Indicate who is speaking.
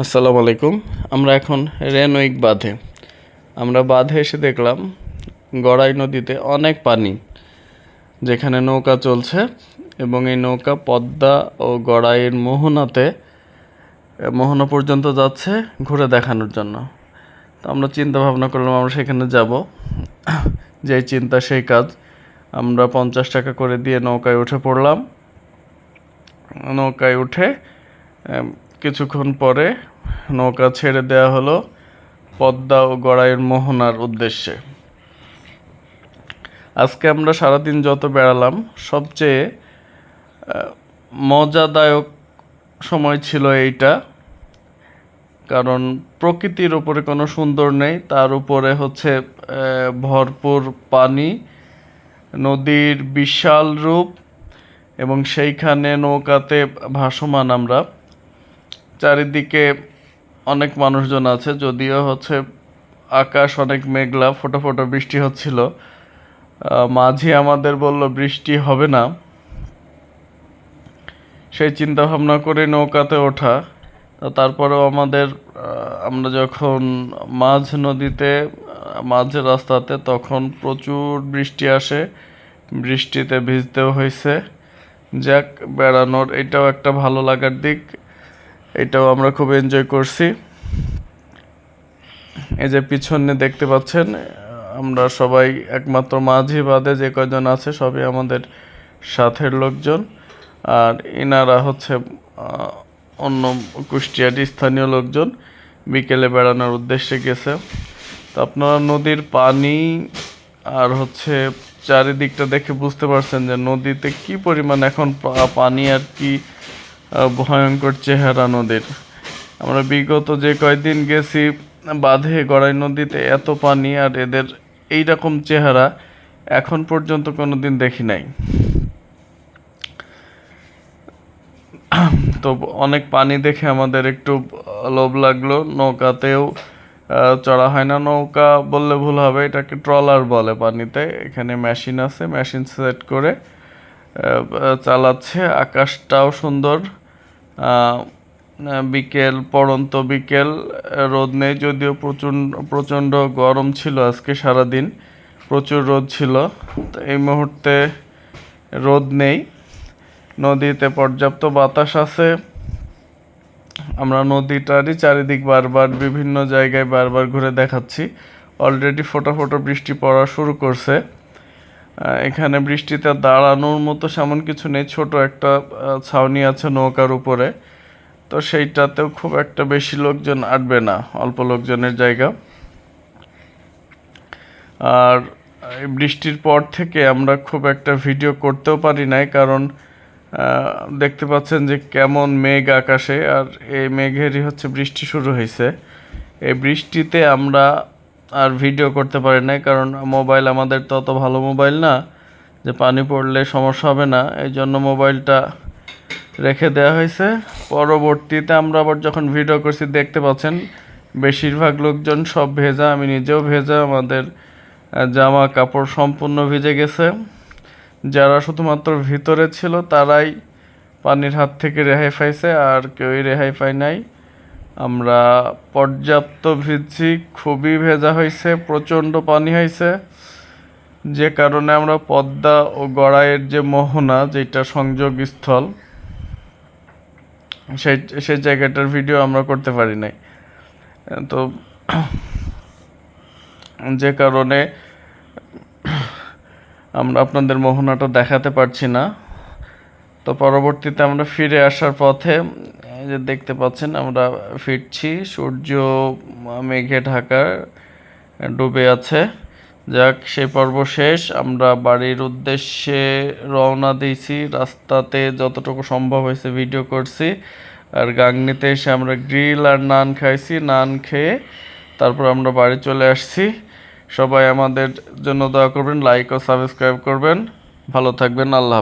Speaker 1: আসসালামু আলাইকুম। আমরা এখন রেনউইক বাঁধে। আমরা বাঁধে এসে দেখলাম গড়াই নদীতে অনেক পানি, যেখানে নৌকা চলছে এবং এই নৌকা পদ্মা ও গড়াইয়ের মোহনাতে, মোহনা পর্যন্ত যাচ্ছে ঘুরে দেখানোর জন্য। তো আমরা চিন্তা ভাবনা করলাম আমরা সেখানে যাব। যে চিন্তা সেই কাজ। আমরা পঞ্চাশ টাকা করে দিয়ে নৌকায় উঠে পড়লাম। নৌকায় উঠে কিছুক্ষণ পরে নৌকা ছেড়ে দেওয়া হলো পদ্মা ও গড়াইয়ের মোহনার উদ্দেশ্যে। আজকে আমরা সারাদিন যত বেড়ালাম, সবচেয়ে মজাদায়ক সময় ছিল এইটা। কারণ প্রকৃতির উপরে কোনো সুন্দর নেই, তার উপরে হচ্ছে ভরপুর পানি, নদীর বিশাল রূপ এবং সেইখানে নৌকাতে ভাসমান আমরা। চারিদিকে অনেক মানুষজন আছে, যদিও হচ্ছে আকাশ অনেক মেঘলা, ফোটো ফোটো বৃষ্টি হচ্ছিল। মাঝি আমাদের বলল, বৃষ্টি হবে না। সেই চিন্তা ভাবনা করে নৌকাতে ওঠা। তারপরেও আমাদের আমরা যখন মাঝ নদীতে, মাঝ রাস্তাতে, তখন প্রচুর বৃষ্টি আসে। বৃষ্টিতে ভিজতেও হয়েছে যাক, বেড়ানোর এটাও একটা ভালো লাগার দিক। এটাও আমরা খুব এনজয় করছি। এই যে পিছনে দেখতে পাচ্ছেন, আমরা সবাই একমাত্র মাঝি বাদে যে কয়জন আছে, সবই আমাদের সাথের লোকজন। আর ইনারা হচ্ছে অন্য কুষ্টিয়ার স্থানীয় লোকজন। বিকেলে বেড়ানোর উদ্দেশ্যে গেছে। তো আপনারা নদীর পানি আর হচ্ছে চারিদিকটা দেখে বুঝতে পারছেন যে নদীতে কি পরিমাণ এখন পানি আর কি ভয়ঙ্কর চেহারা নদীর। আমরা বিগত যে কয়দিন গেছি বাঁধে, গড়াই নদীতে এত পানি আর এদের এই রকম চেহারা এখন পর্যন্ত কোনো দিন দেখি নাই। তো অনেক পানি দেখে আমাদের একটু লোভ লাগল। নৌকাতেও চড়া হয় না। নৌকা বললে ভুল হবে, এটাকে ট্রলার বলে পানিতে। এখানে মেশিন আছে, মেশিন সেট করে চালাচ্ছে। আকাশটাও সুন্দর। বিকেল, পড়ন্ত বিকেল, রোদ নেই, যদিও প্রচণ্ড প্রচণ্ড গরম ছিল আজকে সারাদিন, প্রচুর রোদ ছিল। তো এই মুহূর্তে রোদ নেই, নদীতে পর্যাপ্ত বাতাস আছে। আমরা নদীটারই চারিদিক বারবার, বিভিন্ন জায়গায় বারবার ঘুরে দেখাচ্ছি। অলরেডি ফোটো ফোটো বৃষ্টি পড়া শুরু করছে। এখানে বৃষ্টিতে দাঁড়ানোর মতো সেমন কিছু নেই। ছোট একটা ছাউনি আছে নৌকার উপরে। তো সেইটাতেও খুব একটা বেশি লোকজন আটবে না, অল্প লোকজনের জায়গা। আর বৃষ্টির পর থেকে আমরা খুব একটা ভিডিও করতেও পারি নাই, কারণ দেখতে পাচ্ছেন যে কেমন মেঘ আকাশে। আর এই মেঘেরই হচ্ছে বৃষ্টি শুরু হয়েছে। এই বৃষ্টিতে আমরা আর ভিডিও করতে পারি নাই, কারণ মোবাইল আমাদের তো অত ভালো মোবাইল না, যে পানি পড়লে সমস্যা হবে না। এই জন্য মোবাইলটা রেখে দেওয়া হয়েছে। পরবর্তীতে আমরা আবার যখন ভিডিও করছি, দেখতে পাচ্ছেন বেশিরভাগ লোকজন সব ভেজা, আমি নিজেও ভেজা, আমাদের জামা কাপড় সম্পূর্ণ ভিজে গেছে। যারা শুধুমাত্র ভিতরে ছিল, তারাই পানির হাত থেকে রেহাই পাইছে, আর কেউই রেহাই পায় নাই। আমরা পর্যাপ্ত ভিজছি, খুবই ভেজা হয়েছে, প্রচণ্ড পানি হয়েছে। যে কারণে আমরা পদ্মা ও গড়াইয়ের যে মোহনা, যেটা সংযোগস্থল, সেই সেই জায়গাটার ভিডিও আমরা করতে পারি নাই। তো যে কারণে আমরা আপনাদের মোহনাটা দেখাতে পারছি না। তো পরবর্তীতে আমরা ফিরে আসার পথে যে দেখতে পাচ্ছেন, আমরা ফিরছি। সূর্য মেঘে ঢাকা ডুবে আছে। যাক সেই পর্ব শেষ। আমরা বাড়ির উদ্দেশ্যে রওনা দিয়েছি। রাস্তাতে যতটুকু সম্ভব হয়েছে ভিডিও করছি। আর গাংনিতে এসে আমরা গ্রিল আর নান খাইছি। নান খেয়ে তারপর আমরা বাড়ি চলে আসছি। সবাই আমাদের জন্য দোয়া করবেন লাইক ও সাবস্ক্রাইব করবেন। ভালো থাকবেন, আল্লাহ